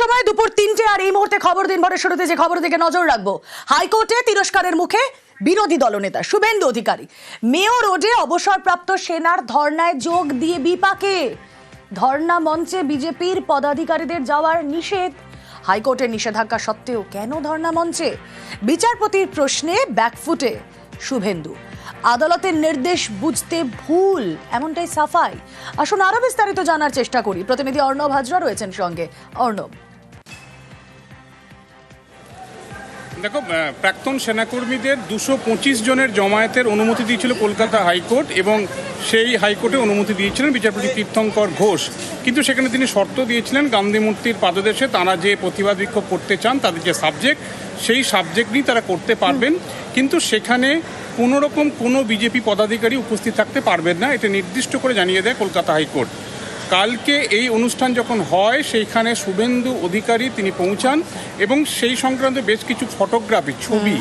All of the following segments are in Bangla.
সময় দুপুর তিনটে আর এই মুহূর্তে খবর দিন ভরে শুরুতে যে খবর দিকে নজর রাখব। হাইকোর্টে তিরস্কারের মুখে বিরোধী দলনেতা, শুভেন্দু অধিকারী। মেয়র রোডে অবসরপ্রাপ্ত সেনার ধর্নায় যোগ দিয়ে বিপাকে। ধর্না মঞ্চে বিজেপির পদাধিকারীদের যাওয়ার নিষেধ। হাইকোর্টের নিষেধাজ্ঞা সত্ত্বেও কেন ধর্না মঞ্চে? বিচারপতির প্রশ্নে ব্যাকফুটে শুভেন্দু। আদালতের নির্দেশ বুঝতে ভুল, এমনটাই সাফাই। আসুন আরও বিস্তারিত জানার চেষ্টা করি। প্রতিনিধি অর্ণব হাজরা রয়েছেন সঙ্গে। অর্ণব। দেখো প্রাক্তন সেনাকর্মীদের দুশো পঁচিশ জনের জমায়েতের অনুমতি দিয়েছিল কলকাতা হাইকোর্ট এবং সেই হাইকোর্টে অনুমতি দিয়েছিলেন বিচারপতি তীর্থঙ্কর ঘোষ। কিন্তু সেখানে তিনি শর্ত দিয়েছিলেন গান্ধী মূর্তির পাদদেশে তারা যে প্রতিবাদ বিক্ষোভ করতে চান, তাদের যে সাবজেক্ট সেই সাবজেক্ট নিয়ে তারা করতে পারবেন। কিন্তু সেখানে কোনো রকম কোনো বিজেপি পদাধিকারী উপস্থিত থাকতে পারবেন না, এটা নির্দিষ্ট করে জানিয়ে দেয় কলকাতা হাইকোর্ট। কালকে এই অনুষ্ঠান যখন হয় সেইখানে শুভেন্দু অধিকারী তিনি পৌঁছান এবং সেই সংক্রান্ত বেশ কিছু ফটোগ্রাফি ছবি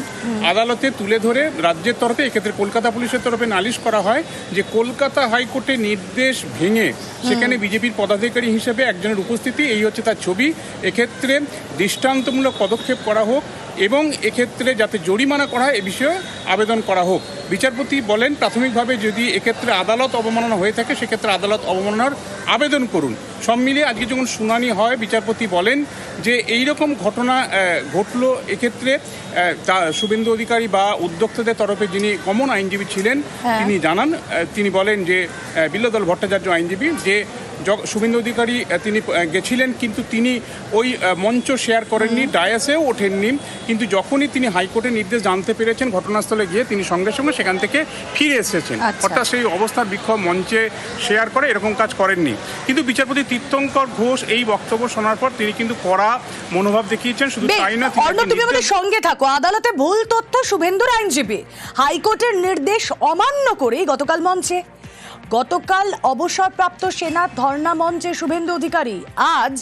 আদালতে তুলে ধরে রাজ্যের তরফে এক্ষেত্রে কলকাতা পুলিশের তরফে নালিশ করা হয় যে কলকাতা হাইকোর্টের নির্দেশ ভেঙে সেখানে বিজেপির পদাধিকারী হিসেবে একজনের উপস্থিতি এই হচ্ছে তার ছবি। এক্ষেত্রে দৃষ্টান্তমূলক পদক্ষেপ করা হোক এবং এক্ষেত্রে যাতে জরিমানা করা হয় এ বিষয়ে আবেদন করা হোক। বিচারপতি বলেন প্রাথমিকভাবে যদি এক্ষেত্রে আদালত অবমাননা হয়ে থাকে সেক্ষেত্রে আদালত অবমাননার আবেদন করুন সব মিলিয়ে আজকে যখন শুনানি হয় বিচারপতি বলেন যে এই রকম ঘটনা ঘটলো এক্ষেত্রে শুভেন্দু অধিকারী বা উদ্যোক্তাদের তরফে যিনি কমন আইনজীবী ছিলেন হ্যাঁ। তিনি জানান তিনি বলেন যে বিল্লদল ভট্টাচার্য আইনজীবী যে শুভেন্দু অধিকারী তিনি গেছিলেন কিন্তু তিনি ওই মঞ্চ শেয়ার করেননি ডায়াসেও ওঠেননি। কিন্তু যখনই তিনি হাইকোর্টের নির্দেশ জানতে পেরেছেন ঘটনাস্থলে গিয়ে তিনি সঙ্গে সঙ্গে সেখান থেকে ফিরে এসেছেন। আচ্ছা। অর্থাৎ সেই অবস্থার বিক্ষোভ মঞ্চে শেয়ার করে এরকম কাজ করেননি। কিন্তু বিচারপতি তীর্থঙ্কর ঘোষ এই বক্তব্য শোনার পর তিনি কিন্তু কড়া মনোভাব দেখিয়েছেন শুধু তাই না তুমি আমাদের সঙ্গে থাকো। আদালতে ভুল তথ্য শুভেন্দুর আইনজীবী। হাইকোর্টের নির্দেশ অমান্য করেই গতকাল মঞ্চে। গতকাল অবসরপ্রাপ্ত সেনা ধর্ণা মঞ্চে শুভেন্দু অধিকারী, আজ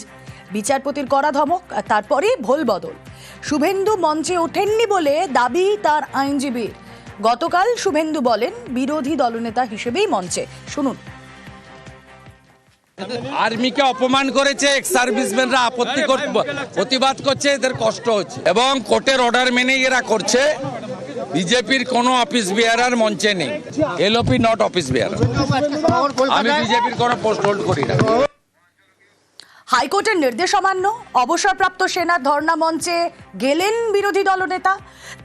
বিচারপতির করা ধমক, আর তারপরেই ভোল বদল। শুভেন্দু মঞ্চে ওঠেননি বলে দাবি তার আইনজীবীর গতকাল শুভেন্দু বলেন, বিরোধী দলনেতা হিসেবেই মঞ্চে। শুনুন। আর্মিকে অপমান করেছে এক্স সার্ভিসম্যানরা আপত্তি প্রতিবাদ করছে, এদের কষ্ট হচ্ছে। এবং কোর্টের অর্ডার মেনে এরা করছে। বিজেপির কোনো অফিস বিহারার মঞ্চে নেই। LOP not office bearer. আমি বিজেপির কোনো পোস্ট হোল্ড করি না। হাইকোর্টের নির্দেশ অমান্য। অবসরপ্রাপ্ত সেনা ধর্ণা মঞ্চে গেলেন বিরোধী দলনেতা।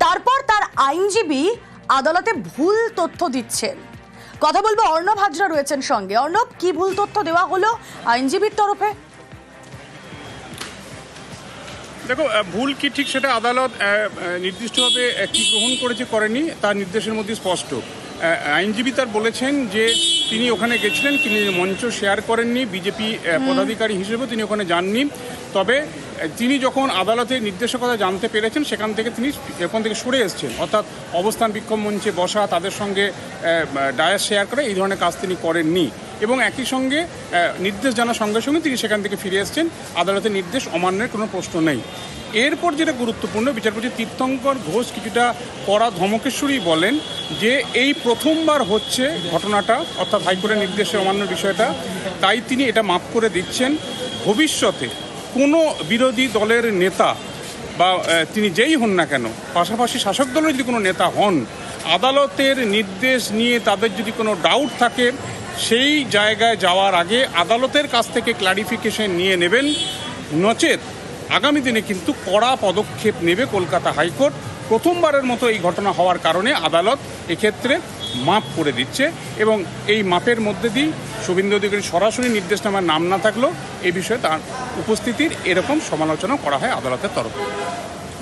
তারপর তার আইনজীবী আদালতে ভুল তথ্য দিচ্ছেন। কথা বলব অর্ণব হাজরা রয়েছেন সঙ্গে। অর্ণব, কি ভুল তথ্য দেওয়া হলো আইনজীবীর তরফে? দেখো ভুল কি ঠিক সেটা আদালত নির্দিষ্টভাবে কি গ্রহণ করেছে করেনি তার নির্দেশের মধ্যে স্পষ্ট। আইনজীবী তার বলেছেন যে তিনি ওখানে গেছিলেন তিনি মঞ্চ শেয়ার করেননি বিজেপি পদাধিকারী হিসেবে তিনি ওখানে যাননি। তবে তিনি যখন আদালতের নির্দেশের কথা জানতে পেরেছেন সেখান থেকে তিনি ওখান থেকে সরে এসেছেন। অর্থাৎ অবস্থান বিক্ষোভ মঞ্চে বসা তাদের সঙ্গে ডায়াস শেয়ার করে এই ধরনের কাজ তিনি করেননি। এবং একই সঙ্গে নির্দেশ জানার সঙ্গে সঙ্গে তিনি সেখান থেকে ফিরে এসেছেন। আদালতের নির্দেশ, অমান্যের কোনো প্রশ্ন নেই। এরপর যেটা গুরুত্বপূর্ণ, বিচারপতি তীর্থঙ্কর ঘোষ কিছুটা কড়া ধমকেশ্বরী বলেন যে, এই প্রথমবার হচ্ছে ঘটনাটা, অর্থাৎ হাইকোর্টের নির্দেশে অমান্য বিষয়টা। তাই তিনি এটা মাফ করে দিচ্ছেন। ভবিষ্যতে কোনো বিরোধী দলের নেতা বা তিনি যেই হন না কেন, পাশাপাশি শাসক দলের যদি কোনো নেতা হন, আদালতের নির্দেশ নিয়ে তাদের যদি কোনো ডাউট থাকে সেই জায়গায় যাওয়ার আগে আদালতের কাছ থেকে ক্লারিফিকেশন নিয়ে নেবেন। নচেত আগামী দিনে কিন্তু কড়া পদক্ষেপ নেবে কলকাতা হাইকোর্ট। প্রথমবারের মতো এই ঘটনা হওয়ার কারণে আদালত এক্ষেত্রে মাপ করে দিচ্ছে এবং এই মাপের মধ্যে দিয়েই শুভেন্দু অধিকারী সরাসরি নির্দেশনামার নাম না থাকলেও এই বিষয়ে তার উপস্থিতির এরকম সমালোচনা করা হয় আদালতের তরফে।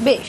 বেশ।